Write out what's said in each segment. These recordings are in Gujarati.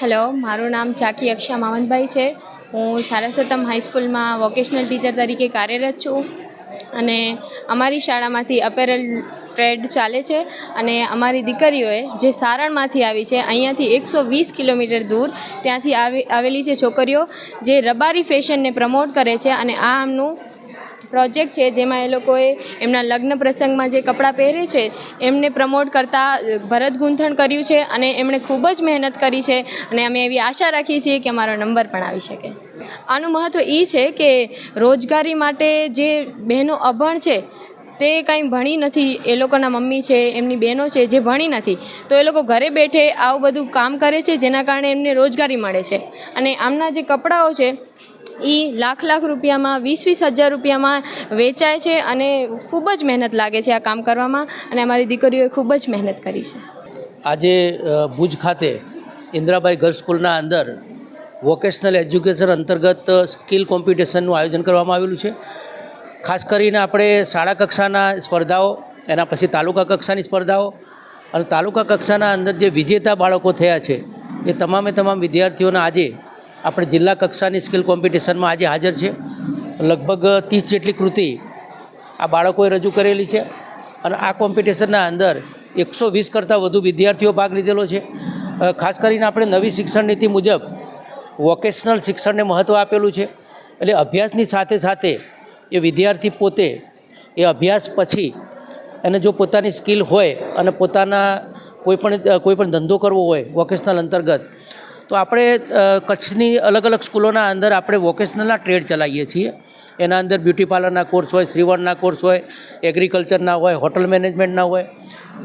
હેલો, મારું નામ ચાકી અક્ષા માવનભાઈ છે. હું સારસ્વતમ હાઈસ્કૂલમાં વોકેશનલ ટીચર તરીકે કાર્યરત છું અને અમારી શાળામાંથી અપેરલ ટ્રેડ ચાલે છે અને અમારી દીકરીઓએ જે સારણમાંથી આવી છે, અહીંયાથી એકસો વીસ કિલોમીટર દૂર ત્યાંથી આવી, આવેલી છે છોકરીઓ, જે રબારી ફેશનને પ્રમોટ કરે છે અને આ આમનું પ્રોજેક્ટ છે જેમાં એ લોકોએ એમના લગ્ન પ્રસંગમાં જે કપડાં પહેરે છે, એમને પ્રમોટ કરતાં ભરત ગૂંથણ કર્યું છે અને એમણે ખૂબ જ મહેનત કરી છે અને અમે એવી આશા રાખીએ છીએ કે અમારો નંબર પણ આવી શકે. આનું મહત્ત્વ એ છે કે રોજગારી માટે જે બહેનો અભણ છે, તે કંઈ ભણી નથી. એ લોકોના મમ્મી છે, એમની બહેનો છે જે ભણી નથી. તો એ લોકો ઘરે બેઠે આવું બધું કામ કરે છે જેના કારણે એમને રોજગારી મળે છે. અને આમના જે કપડાઓ છે એ લાખ લાખ રૂપિયામાં, વીસ વીસ હજાર રૂપિયામાં વેચાય છે અને ખૂબ જ મહેનત લાગે છે આ કામ કરવામાં અને અમારી દીકરીઓએ ખૂબ જ મહેનત કરી છે. આજે ભુજ ખાતે ઇન્દિરાબાઈ ગર્લ્સ સ્કૂલના અંદર વોકેશનલ એજ્યુકેશન અંતર્ગત સ્કિલ કોમ્પિટિશનનું આયોજન કરવામાં આવેલું છે. ખાસ કરીને આપણે શાળા કક્ષાના સ્પર્ધાઓ, એના પછી તાલુકા કક્ષાની સ્પર્ધાઓ અને તાલુકા કક્ષાના અંદર જે વિજેતા બાળકો થયા છે, એ તમામે તમામ વિદ્યાર્થીઓના આજે આપણે જિલ્લા કક્ષાની સ્કિલ કોમ્પિટિશનમાં આજે હાજર છે. લગભગ ત્રીસ જેટલી કૃતિ આ બાળકોએ રજૂ કરેલી છે અને આ કોમ્પિટિશનના અંદર એકસો વીસ કરતાં વધુ વિદ્યાર્થીઓ ભાગ લીધેલો છે. ખાસ કરીને આપણે નવી શિક્ષણ નીતિ મુજબ વોકેશનલ શિક્ષણને મહત્ત્વ આપેલું છે. એટલે અભ્યાસની સાથે સાથે એ વિદ્યાર્થી પોતે એ અભ્યાસ પછી એને જો પોતાની સ્કિલ હોય અને પોતાના કોઈપણ કોઈપણ ધંધો કરવો હોય વોકેશનલ અંતર્ગત તો આપણે કચ્છની અલગ અલગ સ્કૂલોના અંદર આપણે વોકેશનલના ટ્રેડ ચલાવીએ છીએ. એના અંદર બ્યુટી પાર્લરના કોર્સ હોય, શ્રીવણના કોર્સ હોય એગ્રીકલ્ચરના હોય હોટલ મેનેજમેન્ટના હોય.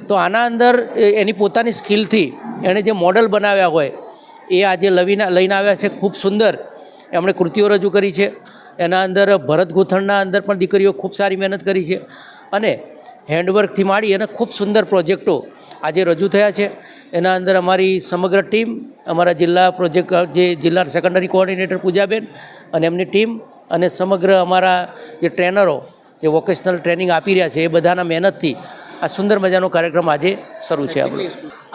તો આના અંદર એની પોતાની સ્કિલથી એણે જે મોડલ બનાવ્યા હોય, એ આજે લવીને, લઈને આવ્યા છે, ખૂબ સુંદર. એમણે કૃતિઓ રજૂ કરી છે. એના અંદર ભરત ગૂંથણના અંદર પણ દીકરીઓ ખૂબ સારી મહેનત કરી છે. અને હેન્ડવર્કથી માંડી અને ખૂબ સુંદર પ્રોજેક્ટો આજે રજૂ થયા છે. એના અંદર અમારી સમગ્ર ટીમ, અમારા જિલ્લા પ્રોજેક્ટ, જે જિલ્લા સેકન્ડરી કોઓર્ડિનેટર પૂજાબેન અને એમની ટીમ અને સમગ્ર અમારા જે ટ્રેનરો, જે વોકેશનલ ટ્રેનિંગ આપી રહ્યા છે, એ બધાના મહેનતથી આ સુંદર મજાનો કાર્યક્રમ આજે શરૂ છે આપણો.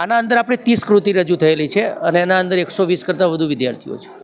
આના અંદર આપણે ત્રીસ કૃતિ રજૂ થયેલી છે અને એના અંદર એકસો વીસ કરતાં વધુ વિદ્યાર્થીઓ છે.